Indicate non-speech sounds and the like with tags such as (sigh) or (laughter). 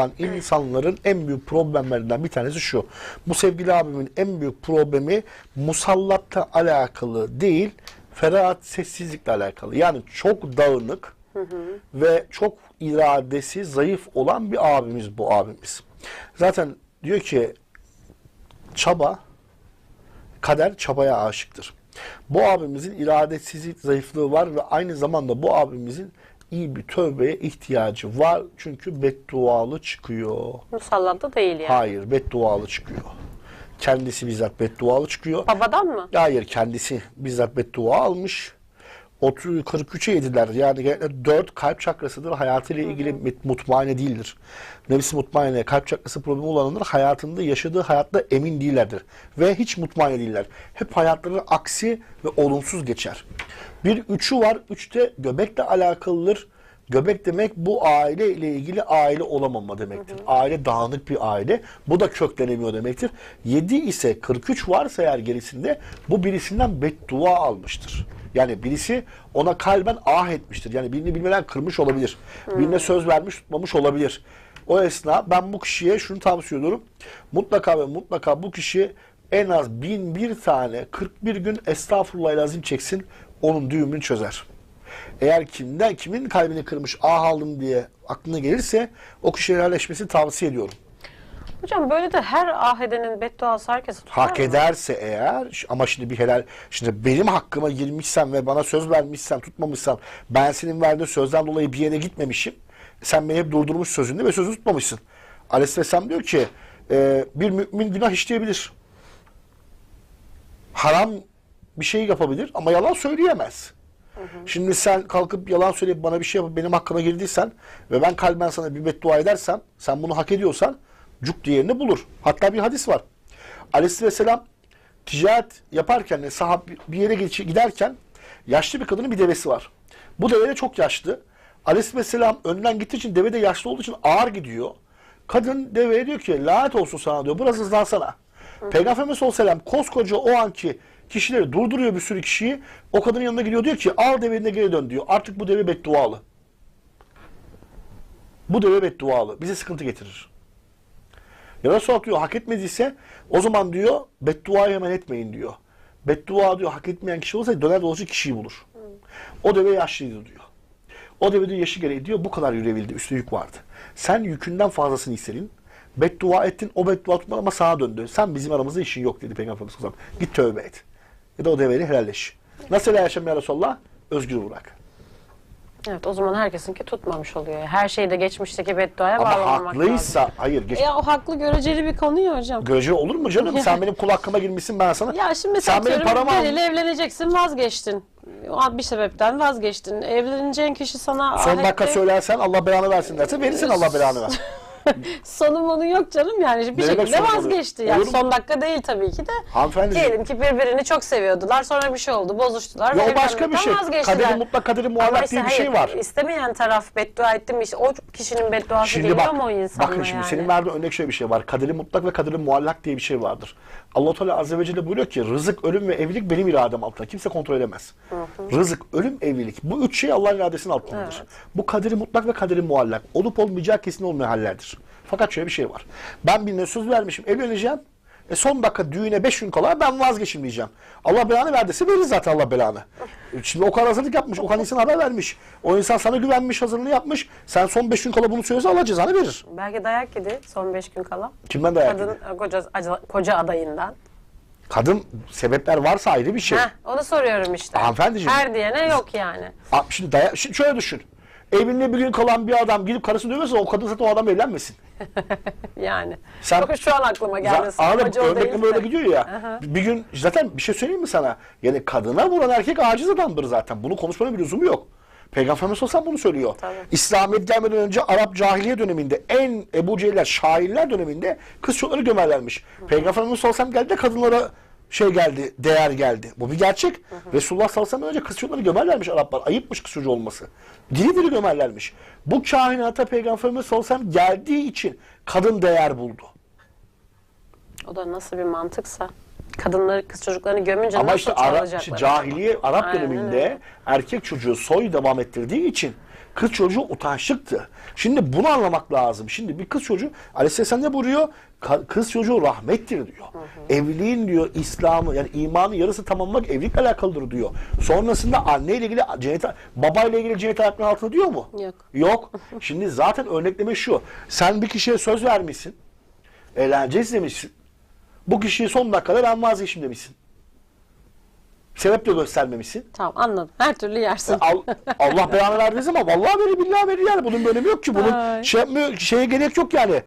olan insanların en büyük problemlerinden bir tanesi şu. Bu sevgili abimin en büyük problemi musallatta alakalı değil, ferahat sessizlikle alakalı. Yani çok dağınık ve çok iradesi zayıf olan bir abimiz bu abimiz. Zaten diyor ki çaba kader çabaya aşıktır. Bu abimizin iradesizlik zayıflığı var ve aynı zamanda bu abimizin iyi bir tövbeye ihtiyacı var. Çünkü beddualı çıkıyor. Musallatta değil yani. Hayır, beddualı çıkıyor. Kendisi bizzat beddualı çıkıyor. Babadan mı? Hayır, kendisi bizzat beddua almış. 30 43'e yediler. Yani genellikle 4 kalp çakrasıdır. Hayatıyla ilgili mut- mutmaine değildir. Nefsi mutmaine, kalp çakrası problemi olanlar hayatında yaşadığı hayatta emin değillerdir. Ve hiç mutmaine değiller. Hep hayatları aksi ve olumsuz geçer. Bir üçü var. Üçte göbekle alakalıdır. Göbek demek bu aile ile ilgili aile olamama demektir. Aile dağınık bir aile. Bu da köklenemiyor demektir. 7 ise 43 varsa eğer gerisinde bu birisinden beddua almıştır. Yani birisi ona kalben ah etmiştir. Yani birini bilmeden kırmış olabilir. Birine söz vermiş tutmamış olabilir. O esna ben bu kişiye şunu tavsiye ediyorum. Mutlaka ve mutlaka bu kişi en az bin bir tane 41 gün estağfurullah lazım çeksin. Onun düğümünü çözer. Eğer kimden kimin kalbini kırmış ah aldım diye aklına gelirse o kişiye helalleşmesini tavsiye ediyorum. Hocam böyle de her ah edenin bedduası herkese tutar Hak mı? ederse eğer ş- ama şimdi bir helal şimdi benim hakkıma girmişsen ve bana söz vermişsen tutmamışsan ben senin verdiğin sözden dolayı bir yere gitmemişim. Sen beni hep durdurmuş sözünde ve sözü tutmamışsın. Aleyhisselam diyor ki e, bir mümin günah işleyebilir. Haram bir şey yapabilir ama yalan söyleyemez. Şimdi sen kalkıp yalan söyleyip bana bir şey yapıp benim hakkıma girdiysen ve ben kalben sana bir beddua edersem sen bunu hak ediyorsan cuk diğerini bulur. Hatta bir hadis var. Aleyhisselam ticaret yaparken sahab bir yere giderken yaşlı bir kadının bir devesi var. Bu deve de çok yaşlı. Aleyhisselam önden gittiği için deve de yaşlı olduğu için ağır gidiyor. Kadın deveye diyor ki lanet olsun sana diyor. Biraz hızlansana. Peygamber Efendimiz sallallahu aleyhi ve sellem koskoca o anki kişileri durduruyor bir sürü kişiyi. O kadının yanına gidiyor diyor ki al devene geri dön diyor. Artık bu deve beddualı. Bu deve beddualı. Bize sıkıntı getirir. Ya Resulullah diyor hak etmediyse o zaman diyor bedduayı hemen etmeyin diyor. Beddua diyor hak etmeyen kişi olsa döner dolaşık kişiyi bulur. O deve yaşlıydı diyor. O deve diyor yaşı gereği diyor bu kadar yürüyebildi. Üstü yük vardı. Sen yükünden fazlasını istedin. Beddua ettin. O beddua tutmadı ama sağa döndü. Sen bizim aramızda işin yok dedi Peygamber Efendimiz. Git tövbe et. Ya da o deveyle helalleş. Nasıl helalleşem ya Resulallah? Özgür bırak. Evet o zaman herkesinki tutmamış oluyor. Her şeyde geçmişteki bedduaya Ama bağlamamak lazım. haklıysa hayır geç. Ya o haklı göreceli bir konu ya hocam. Göreceli olur mu canım? Sen benim kul hakkıma girmişsin ben sana. Ya şimdi mesela sen benim paramı al. evleneceksin vazgeçtin. Bir sebepten vazgeçtin. Evleneceğin kişi sana Son dakika ahette- söylersen Allah belanı versin derse verirsin Allah belanı ver. (laughs) (laughs) Sonu monu yok canım yani bir Ne şekilde vazgeçti. Yani Olur son dakika değil tabii ki de. Hanımefendiciğim. Diyelim ki birbirini çok seviyordular sonra bir şey oldu bozuştular. Ya o başka bir şey. Kaderi mutlak kaderi Ama muallak işte diye bir hayır, şey var. İstemeyen taraf beddua etti mi işte o kişinin bedduası Şimdi geliyor bak, mu o insana bakın şimdi yani? senin verdiğin örnek şöyle bir şey var. Kaderi mutlak ve kaderi muallak diye bir şey vardır. Allah Teala Azze ve Celle buyuruyor ki rızık, ölüm ve evlilik benim iradem altında. Kimse kontrol edemez. Rızık, ölüm, evlilik. Bu üç şey Allah'ın iradesinin altındadır. Evet. Bu kaderi mutlak ve kaderi muallak. Olup olmayacağı kesin olmayan hallerdir. Fakat şöyle bir şey var. Ben birine söz vermişim, evleneceğim. E son dakika düğüne 5 gün kala ben vazgeçim diyeceğim. Allah belanı verdiyse verir zaten Allah belanı. E Şimdi o kadar hazırlık yapmış, o kadar insan haber vermiş. O insan sana güvenmiş, hazırlığını yapmış. Sen son 5 gün kala bunu söylese Allah cezanı verir. Belki dayak yedi son beş gün kala. Kimden dayak Kadın yedi? koca, koca adayından. Kadın sebepler varsa ayrı bir şey. Heh, onu soruyorum işte. Hanımefendiciğim. Her diyene yok yani. Aa, Şimdi, daya- şimdi şöyle düşün. Evinde bir gün kalan bir adam gidip karısını dövüyorsa o kadın zaten o adam evlenmesin. (laughs) Yani. Sen- Bakın şu an aklıma geldi. O Örnekle böyle gidiyor ya. Aha. Bir gün zaten bir şey söyleyeyim mi sana? Yani kadına vuran erkek aciz adamdır zaten. Bunu konuşmanın bir lüzumu yok. Peygamber Efendimiz Aleyhisselam bunu söylüyor. Tabii. İslamiyet gelmeden önce Arap cahiliye döneminde en Ebu Cehiller şairler döneminde kız çocukları gömerlermiş. Peygamber Efendimiz Aleyhisselam geldi de kadınlara şey geldi, değer geldi. Bu bir gerçek. Resulullah sallallahu aleyhi ve sellem'den önce kız çocukları gömerlermiş Araplar. Ayıpmış kız çocuğu olması. Diri diri gömerlermiş. Bu kainata Peygamber Efendimiz sallallahu aleyhi ve sellem geldiği için kadın değer buldu. O da nasıl bir mantıksa. Kadınları, kız çocuklarını gömünce Ama nasıl işte işte cahiliye Arap Aynen döneminde erkek çocuğu soy devam ettirdiği için Kız çocuğu utançlıktı. Şimdi bunu anlamak lazım. Şimdi bir kız çocuğu Aleyhisselam ne buyuruyor? Kız çocuğu rahmettir diyor. Evliliğin diyor İslam'ı yani imanın yarısı tamamlamak evlilikle alakalıdır diyor. Sonrasında anneyle ilgili cennet babayla ilgili cennet ayaklarının altında diyor mu? Yok. Yok. Şimdi zaten örnekleme şu. Sen bir kişiye söz vermişsin. Eğleneceğiz demişsin. Bu kişiyi son dakikada ben vazgeçim demişsin. Sebep de göstermemişsin. Tamam anladım. Her türlü yersin. Al- Allah belanı verdiğiniz ama vallahi verir billahi verir yani. Bunun bir önemi yok ki. Bunun Ay. şey yapmıyor, şeye gerek yok yani.